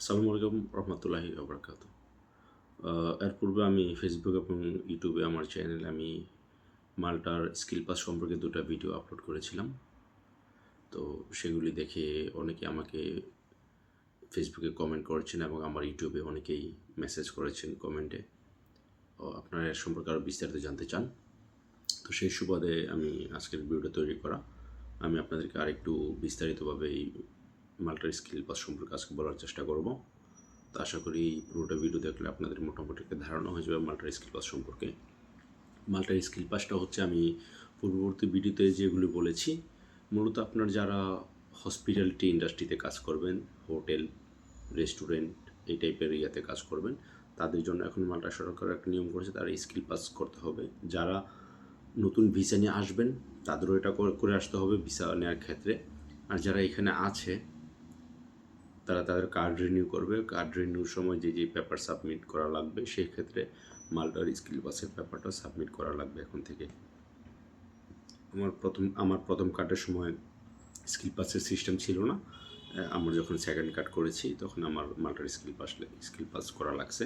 আসসালামু আলাইকুম রহমতুল্লাহি আবরকাত এর পূর্বে আমি ফেসবুক এবং ইউটিউবে আমার চ্যানেলে আমি মাল্টার স্কিল পাস সম্পর্কে দুটো ভিডিও আপলোড করেছিলাম। তো সেগুলি দেখে অনেকে আমাকে ফেসবুকে কমেন্ট করেছেন এবং আমার ইউটিউবে অনেকেই মেসেজ করেছেন কমেন্টে আপনারা এর সম্পর্কে আরও বিস্তারিত জানতে চান। তো সেই সুবাদে আমি আজকের ভিডিওটা তৈরি করা। আমি আপনাদেরকে আরেকটু বিস্তারিতভাবে এই মাল্টার স্কিল পাস সম্পর্কে আজকে বলার চেষ্টা করব। তো আশা করি পুরোটা ভিডিও দেখলে আপনাদের মোটামুটি একটা ধারণা হয়ে যাবে মাল্টার স্কিল পাস সম্পর্কে। মাল্টার স্কিল পাসটা হচ্ছে আমি পূর্ববর্তী ভিডিওতে যেগুলি বলেছি, মূলত আপনার যারা হসপিটালিটি ইন্ডাস্ট্রিতে কাজ করবেন হোটেল রেস্টুরেন্ট এই টাইপের ইয়াতে কাজ করবেন, তাদের জন্য এখন মাল্টা সরকার একটা নিয়ম করেছে, তারা স্কিল পাস করতে হবে। যারা নতুন ভিসা নিয়ে আসবেন, তাদেরও এটা করে- করে আসতে হবে ভিসা নেওয়ার ক্ষেত্রে। আর যারা এখানে আছে তারা তাদের কার্ড রিনিউ করবে। কার্ড রিনিউর সময় যে যে পেপার সাবমিট করা লাগবে, সেই ক্ষেত্রে মাল্টার স্কিল পাসের পেপারটা সাবমিট করা লাগবে এখন থেকে। আমার প্রথম আমার প্রথম কার্ডের সময় স্কিল পাসের সিস্টেম ছিল না। আমরা যখন সেকেন্ড কার্ড করেছি, তখন আমার মাল্টার স্কিল পাস স্কিল পাস করা লাগছে।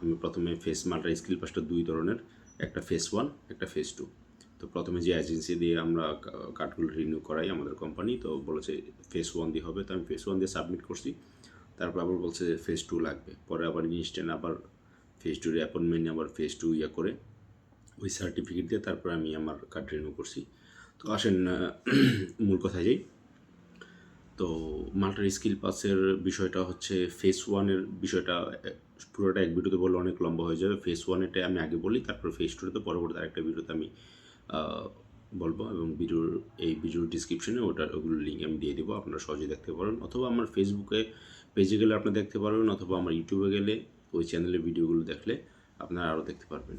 আমি প্রথমে ফেস মাল্টার স্কিল পাসটা দুই ধরনের, একটা ফেস ওয়ান একটা ফেস টু তো প্রথমে যে এজেন্সি দিয়ে আমরা কার্ডগুলো রিনিউ করাই আমাদের কোম্পানি তো বলেছে ফেস ওয়ান দিয়ে হবে। তো আমি ফেস ওয়ান দিয়ে সাবমিট করছি। তারপর আবার বলছে যে ফেস টু লাগবে। পরে আবার ইনস্ট্যান্ট আবার ফেস টুর অ্যাপয়েন্টমেন্ট আবার ফেস টু ইয়ে করে ওই সার্টিফিকেট দিয়ে তারপর আমি আমার কার্ড রিনিউ করছি। তো আসেন মূল কথায় যাই। তো মাল্টার স্কিল পাসের বিষয়টা হচ্ছে ফেস ওয়ানের বিষয়টা, পুরোটা এক ভিডিওতে বললে অনেক লম্বা হয়ে যাবে। ফেস ওয়ানেটা আমি আগে বলি, তারপর ফেস টুতে পরবর্তী আরেকটা ভিডিওতে আমি বলব এবং ভিডিওর, এই ভিডিওর ডিসক্রিপশনে ওটার ওগুলোর লিঙ্ক আমি দিয়ে দেবো, আপনারা সহজে দেখতে পারেন। অথবা আমার ফেসবুকে পেজে গেলে আপনারা দেখতে পারবেন, অথবা আমার ইউটিউবে গেলে ওই চ্যানেলের ভিডিওগুলো দেখলে আপনারা আরও দেখতে পারবেন।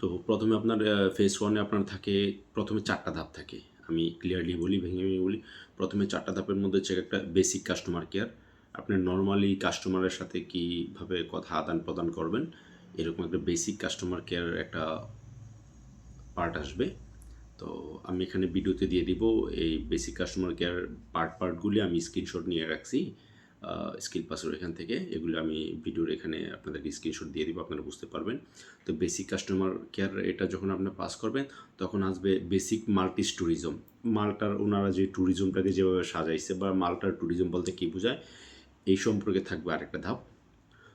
তো প্রথমে আপনার ফেস ওয়ানে আপনার থাকে, প্রথমে চারটা ধাপ থাকে। আমি ক্লিয়ারলি বলি, ভেঙে ভেঙে বলি। প্রথমে চারটা ধাপের মধ্যে হচ্ছে একটা বেসিক কাস্টমার কেয়ার আপনি নর্মালি কাস্টমারের সাথে কীভাবে কথা আদান প্রদান করবেন? এরকম একটা বেসিক কাস্টমার কেয়ার একটা পার্ট আসবে। তো আমি এখানে ভিডিওতে দিয়ে দিব, এই বেসিক কাস্টমার কেয়ার পার্ট পার্টগুলি আমি স্ক্রিনশট নিয়ে রাখছি স্কিল পাসের এখান থেকে। এগুলো আমি ভিডিওর এখানে আপনাদেরকে স্ক্রিনশট দিয়ে দিব, আপনারা বুঝতে পারবেন। তো বেসিক কাস্টমার কেয়ার এটা যখন আপনারা পাস করবেন, তখন আসবে বেসিক মাল্টিস ট্যুরিজম মালটার, ওনারা যে ট্যুরিজমটাকে যেভাবে সাজাইছে বা মালটার ট্যুরিজম বলতে কী বোঝায়, এই সম্পর্কে থাকবে আরেকটা ধাপ।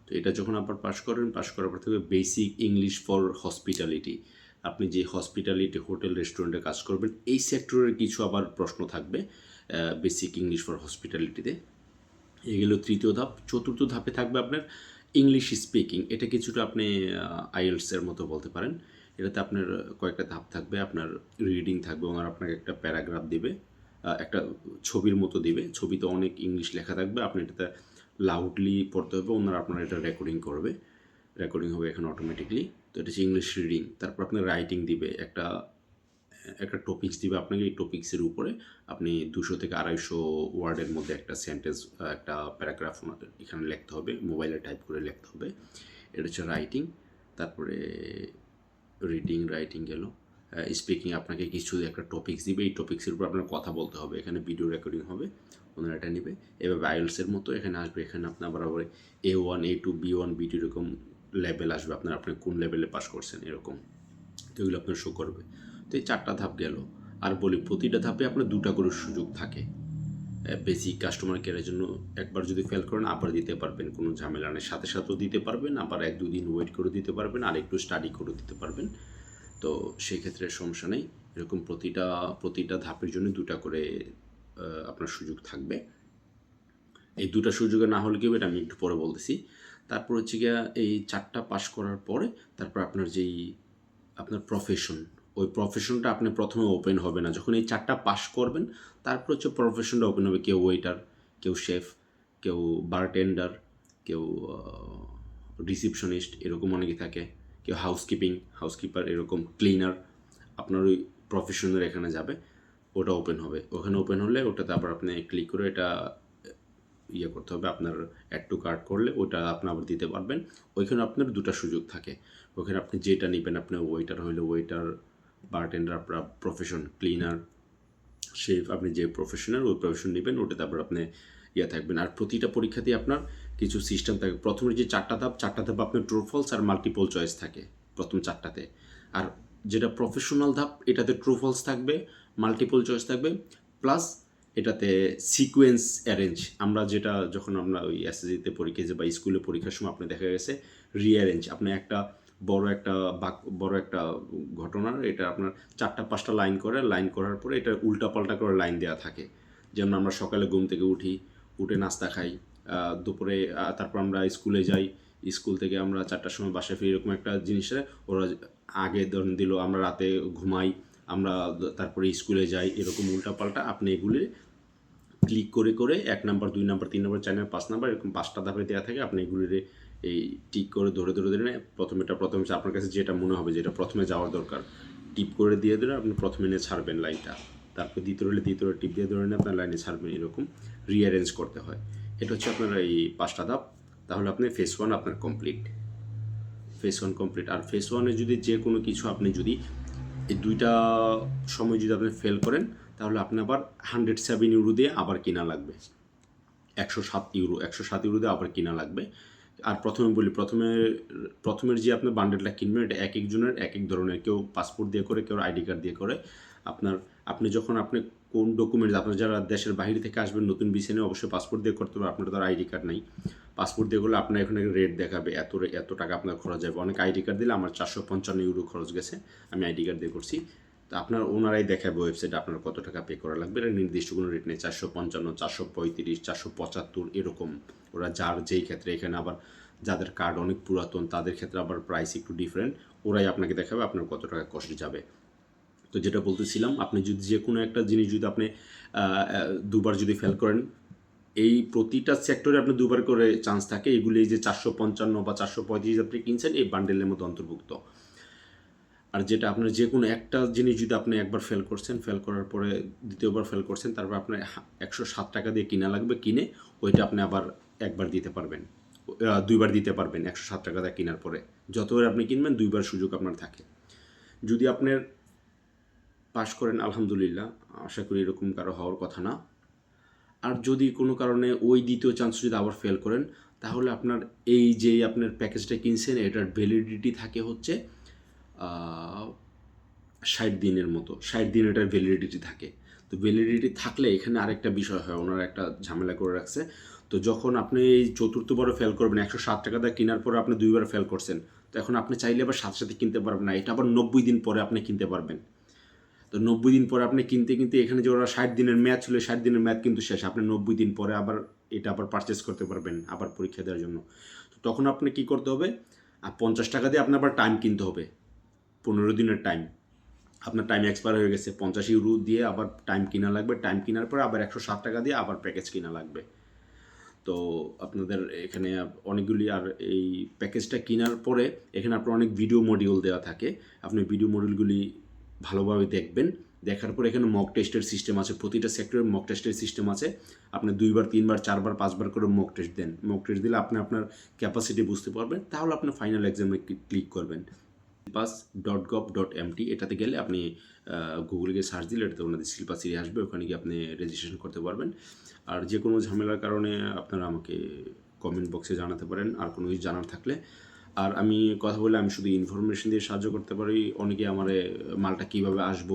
তো এটা যখন আপনার পাস করেন পাস করার পর থাকবে বেসিক ইংলিশ ফর হসপিটালিটি আপনি যে হসপিটালিটি হোটেল রেস্টুরেন্টে কাজ করবেন, এই সেক্টরের কিছু আবার প্রশ্ন থাকবে বেসিক ইংলিশ ফর হসপিটালিটিতে এগুলো তৃতীয় ধাপ। চতুর্থ ধাপে থাকবে আপনার ইংলিশ স্পিকিং এটা কিছুটা আপনি আইএলসের মতো বলতে পারেন। এটাতে আপনার কয়েকটা ধাপ থাকবে। আপনার রিডিং থাকবে ওনার আপনাকে একটা প্যারাগ্রাফ দিবে একটা ছবির মতো দিবে। ছবিতে অনেক ইংলিশ লেখা থাকবে। আপনি এটাতে লাউডলি পড়তে হবে, ওনারা আপনার এটা রেকর্ডিং করবে। রেকর্ডিং হবে এখানে অটোমেটিকলি তো এটা হচ্ছে ইংলিশ রিডিং তারপর আপনার রাইটিং দিবে, একটা একটা টপিক্স দিবে আপনাকে, এই টপিক্সের উপরে আপনি দুশো থেকে আড়াইশো ওয়ার্ডের মধ্যে একটা সেন্টেন্স একটা প্যারাগ্রাফ এখানে লিখতে হবে মোবাইলে টাইপ করে লিখতে হবে। এটা হচ্ছে রাইটিং তারপরে রিডিং রাইটিং গেল। স্পিকিং আপনাকে কিছু একটা টপিক্স দিবে। এই টপিক্সের উপর আপনার কথা বলতে হবে। এখানে ভিডিও রেকর্ডিং হবে। ওনারা এটা নেবে। এভাবে আইএলসের মতো এখানে আসবে। এখানে আপনার বরাবর A one A two B one B two এরকম লেভেল আসবে। আপনার আপনি কোন লেভেলে পাস করছেন এরকম। তো এগুলো আপনার শো করবে। তো এই চারটা ধাপ গেল। আর বলি, প্রতিটা ধাপে আপনার দুটা করে সুযোগ থাকে। বেসিক কাস্টমার কেয়ারের জন্য একবার যদি ফেল করেন, আবার দিতে পারবেন। কোনো ঝামেলা নেই। সাথে সাথেও দিতে পারবেন। আবার এক দুদিন ওয়েট করে দিতে পারবেন। আর একটু স্টাডি করে দিতে পারবেন। তো সেই ক্ষেত্রে সমস্যা নেই। এরকম প্রতিটা প্রতিটা ধাপের জন্য দুটা করে আপনার সুযোগ থাকবে। এই দুটা সুযোগে না হলে কি হবে এটা আমি একটু পরে বলতেছি। তারপর হচ্ছে গিয়া এই চারটা পাস করার পরে তারপর আপনার যেই, আপনার প্রফেশন ওই প্রফেশনটা আপনি প্রথমে ওপেন হবে না। যখন এই চারটা পাস করবেন, তারপর হচ্ছে প্রফেশনটা ওপেন হবে। কেউ ওয়েটার কেউ শেফ কেউ বারটেন্ডার কেউ রিসিপশনিস্ট এরকম অনেকে থাকে। কেউ হাউসকিপিং হাউসকিপার এরকম ক্লিনার আপনার ওই প্রফেশনের এখানে যাবে, ওটা ওপেন হবে। ওখানে ওপেন হলে ওটাতে আবার আপনি ক্লিক করে এটা ইয়ে করতে হবে, আপনার অ্যাড টু কার্ড করলে ওটা আপনি আবার দিতে পারবেন। ওইখানে আপনার দুটো সুযোগ থাকে। ওখানে আপনি যেটা নেবেন, আপনি ওয়েটার হইলে ওয়েটার বারটেন্ডার আপনার প্রফেশন ক্লিনার সে আপনি যে প্রফেশনাল ওই প্রফেশন নেবেন ওটা তারপর আপনি ইয়ে থাকবেন। আর প্রতিটা পরীক্ষাতেই আপনার কিছু সিস্টেম থাকে। প্রথমে যে চারটা ধাপ চারটা ধাপ আপনার ট্রু ফলস আর মাল্টিপল চয়েস থাকে প্রথম চারটাতে। আর যেটা প্রফেশনাল ধাপ, এটাতে ট্রু ফলস থাকবে মাল্টিপল চয়েস থাকবে প্লাস এটাতে সিকোয়েন্স অ্যারেঞ্জ আমরা যেটা যখন আমরা ওই এসএসজিতে পরীক্ষা বা স্কুলে পরীক্ষার সময় আপনি দেখা গেছে রিঅ্যারেঞ্জ আপনি একটা বড় একটা বাক, বড় একটা ঘটনার এটা আপনার চারটা, পাঁচটা লাইন করে লাইন করার পরে এটা উল্টা পাল্টা করে লাইন দেওয়া থাকে। যেমন আমরা সকালে ঘুম থেকে উঠি, উঠে নাস্তা খাই দুপুরে তারপর আমরা স্কুলে যাই। স্কুল থেকে আমরা চারটার সময় বাসায় ফিরি, এরকম একটা জিনিসে ওরা আগে ধরুন দিল, আমরা রাতে ঘুমাই, আমরা তারপরে স্কুলে যাই, এরকম উল্টাপাল্টা। আপনি এগুলি ক্লিক করে করে এক নাম্বার, দুই নাম্বার, তিন নাম্বার, চার নাম্বার, পাঁচ নাম্বার, এরকম পাঁচটা ধাপে দেওয়া থাকে। আপনি এগুলির এই টিক করে ধরে ধরে ধরে প্রথমেটা, প্রথমে আপনার কাছে যেটা মনে হবে যেটা প্রথমে যাওয়ার দরকার, টিপ করে দিয়ে দিলে আপনি প্রথমে নিয়ে ছাড়বেন লাইনটা। তারপর দ্বিতীয় হলে দ্বিতীয় টিপ দিয়ে ধরে নিয়ে আপনার লাইনে ছাড়বেন, এরকম রিঅ্যারেঞ্জ করতে হয়। এটা হচ্ছে আপনার এই পাঁচটা ধাপ। তাহলে আপনি ফেস ওয়ান আপনার কমপ্লিট ফেস ওয়ান কমপ্লিট আর ফেস ওয়ানে যদি যে কোনো কিছু আপনি যদি এই দুইটা সময় যদি আপনি ফেল করেন, তাহলে আপনি আবার হান্ড্রেড সেভেন ইউরো দিয়ে আবার কিনা লাগবে। একশো সাত ইউরো একশো সাত ইউরো দিয়ে আবার কিনা লাগবে। আর প্রথমে বলি, প্রথমে, প্রথমের যে আপনি বান্ডেলটা কিনবেন, এটা এক একজনের এক এক ধরনের। কেউ পাসপোর্ট দিয়ে করে, কেউ আইডি কার্ড দিয়ে করে। আপনার, আপনি যখন আপনি কোন ডকুমেন্ট আপনার যারা দেশের বাইরে থেকে আসবেন, নতুন বিসে নিয়ে অবশ্যই পাসপোর্ট দিয়ে করতে হবে আপনার তো আর আইডি কার্ড নেই। পাসপোর্ট দিয়ে করলে আপনার এখানে রেট দেখাবে, এত এত টাকা আপনার খরচ যাবে। অনেক আইডি কার্ড দিলে আমার চারশো পঞ্চান্ন ইউরো খরচ গেছে, আমি আইডি কার্ড দিয়ে করছি। তো আপনার ওনারাই দেখাবে ওয়েবসাইটে আপনার কত টাকা পে করা লাগবে। এটা নির্দিষ্ট কোনো রেট নেই, চারশো পঞ্চান্ন, চারশো পঁয়ত্রিশ, চারশো পঁচাত্তর, এরকম। ওরা যার যেই ক্ষেত্রে, এখানে আবার যাদের কার্ড অনেক পুরাতন, তাদের ক্ষেত্রে আবার প্রাইস একটু ডিফারেন্ট ওরাই আপনাকে দেখাবে আপনার কত টাকা কষ্ট যাবে। তো যেটা বলতেছিলাম, আপনি যদি যে কোনো একটা জিনিস যদি আপনি দুবার যদি ফেল করেন, এই প্রতিটা সেক্টরে আপনি দুবার করে চান্স থাকে, এগুলি যে চারশো পঞ্চান্ন বা চারশো পঁয়ত্রিশ আপনি কিনছেন, এই বান্ডেলের মধ্যে অন্তর্ভুক্ত। আর যেটা আপনার যে কোনো একটা জিনিস যদি আপনি একবার ফেল করছেন ফেল করার পরে দ্বিতীয়বার ফেল করছেন, তারপর আপনার একশো সাত টাকা দিয়ে কিনা লাগবে, কিনে ওইটা আপনি আবার একবার দিতে পারবেন। দুইবার দিতে পারবেন একশো সাত টাকা দিয়ে কেনার পরে। যতবার আপনি কিনবেন, দুইবার সুযোগ আপনার থাকে। যদি আপনার পাশ করেন, আলহামদুলিল্লাহ। আশা করি এরকম কারও হওয়ার কথা না। আর যদি কোনো কারণে ওই দ্বিতীয় চান্স যদি আবার ফেল করেন, তাহলে আপনার এই যে আপনার প্যাকেজটা কিনছেন, এটার ভ্যালিডিটি থাকে হচ্ছে ষাট দিনের মতো। ষাট দিন এটার ভ্যালিডিটি থাকে। তো ভ্যালিডিটি থাকলে এখানে আরেকটা বিষয় হয়, ওনারা একটা ঝামেলা করে রাখছে। তো যখন আপনি এই চতুর্থবারও ফেল করবেন, একশো ষাট টাকা দিয়ে কেনার পরে আপনি দুইবার ফেল করছেন, তো এখন আপনি চাইলে আবার সাথে সাথে কিনতে পারবেন না। এটা আবার নব্বই দিন পরে আপনি কিনতে পারবেন। তো নব্বই দিন পরে আপনি কিনতে কিনতে এখানে যে ওরা ষাট দিনের ম্যাচ ছিল ষাট দিনের ম্যাচ কিন্তু শেষ। আপনি নব্বই দিন পরে আবার এটা আবার পারচেস করতে পারবেন, আবার পরীক্ষা দেওয়ার জন্য। তো তখন আপনি কি করতে হবে? আর পঞ্চাশ টাকা দিয়ে আপনার আবার টাইম কিনতে হবে, পনেরো দিনের টাইম আপনার টাইম এক্সপায়ার হয়ে গেছে, পঞ্চাশ ইউরো দিয়ে আবার টাইম কিনা লাগবে। টাইম কেনার পরে আবার একশো ষাট টাকা দিয়ে আবার প্যাকেজ কিনা লাগবে। তো আপনাদের এখানে অনেকগুলি আর এই প্যাকেজটা কেনার পরে এখানে আপনার অনেক ভিডিও মডিউল দেওয়া থাকে। আপনি ভিডিও মডিউলগুলি ভালোভাবে দেখবেন। দেখার পর এখানে মক টেস্টের সিস্টেম আছে, প্রতিটা সেক্টরের মক টেস্টের সিস্টেম আছে। আপনি দুইবার, তিনবার, চারবার, পাঁচবার করে মক টেস্ট দেন। মক টেস্ট দিলে আপনি আপনার ক্যাপাসিটি বুঝতে পারবেন। তাহলে আপনি ফাইনাল এক্সামে ক্লিক করবেন। Pass dot gov dot MT এটাতে গেলে আপনি গুগলে গিয়ে সার্চ দিলে এটাতে ওনাদের শিল্পা সিরি আসবে, ওখানে গিয়ে আপনি রেজিস্ট্রেশন করতে পারবেন। আর যে কোনো ঝামেলার কারণে আপনারা আমাকে কমেন্ট বক্সে জানাতে পারেন। আর কোনো কিছু জানার থাকলে আর আমি কথা বলে আমি শুধু ইনফরমেশন দিয়ে সাহায্য করতে পারি। অনেকে আমার, মালটা কীভাবে আসব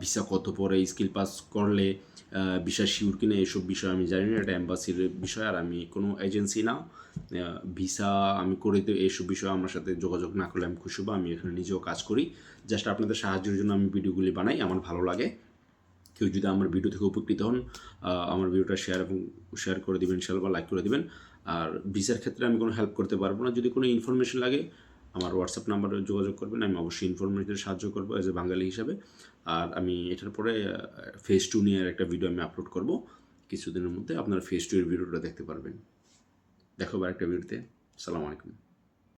ভিসা কত পরে স্কিল পাস করলে ভিসা শিওর কিনা, এসব বিষয় আমি জানি না। এটা অ্যাম্বাসির বিষয় আর আমি কোনো এজেন্সি না। ভিসা আমি করে দিতে এইসব বিষয়ে আমার সাথে যোগাযোগ না করলে আমি খুশি হব। আমি এখানে নিজেও কাজ করি। জাস্ট আপনাদের সাহায্যের জন্য আমি ভিডিওগুলি বানাই, আমার ভালো লাগে। কেউ যদি আমার ভিডিও থেকে উপকৃত হন আমার ভিডিওটা শেয়ার এবং শেয়ার করে দেবেন বা লাইক করে দেবেন। আর ভিসার ক্ষেত্রে আমি কোনো হেল্প করতে পারব না। যদি কোনো ইনফরমেশন লাগে, আমার হোয়াটসঅ্যাপ নাম্বারে যোগাযোগ করবেন। আমি অবশ্যই ইনফরমেশনের সাহায্য করব এজ এ বাঙালি হিসাবে। আর আমি এটার পরে ফেস টু নিয়ে একটা ভিডিও আমি আপলোড করব। কিছুদিনের মধ্যে আপনারা ফেস টু এর ভিডিওটা দেখতে পারবেন। দেখো একটা ভিডিওতে সালাম আলাইকুম।